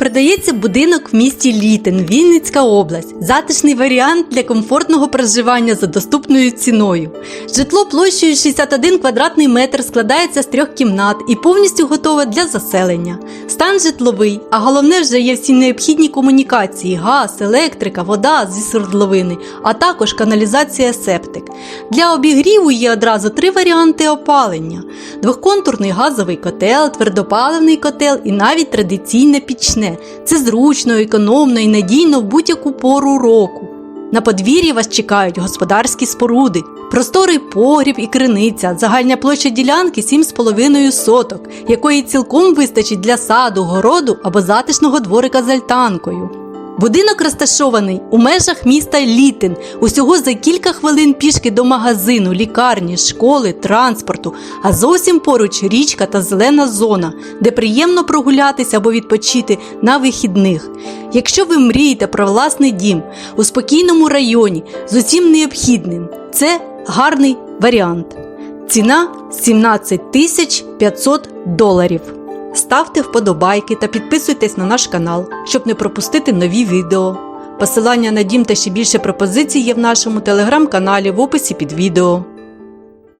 Продається будинок в місті Літин, Вінницька область. Затишний варіант для комфортного проживання за доступною ціною. Житло площею 61 квадратний метр складається з трьох кімнат і повністю готове для заселення. Стан житловий, а головне вже є всі необхідні комунікації: газ, електрика, вода зі свердловини, а також каналізація септик. Для обігріву є одразу три варіанти опалення: двохконтурний газовий котел, твердопаливний котел і навіть традиційне пічне. Це зручно, економно і надійно в будь-яку пору року. На подвір'ї вас чекають господарські споруди, просторий погріб і криниця, загальна площа ділянки 7,5 соток, якої цілком вистачить для саду, городу або затишного дворика з альтанкою. Будинок розташований у межах міста Літин, усього за кілька хвилин пішки до магазину, лікарні, школи, транспорту, а зовсім поруч річка та зелена зона, де приємно прогулятися або відпочити на вихідних. Якщо ви мрієте про власний дім у спокійному районі з усім необхідним, це гарний варіант. Ціна 17 тисяч 500 доларів. Ставте вподобайки та підписуйтесь на наш канал, щоб не пропустити нові відео. Посилання на дім та ще більше пропозицій є в нашому телеграм-каналі в описі під відео.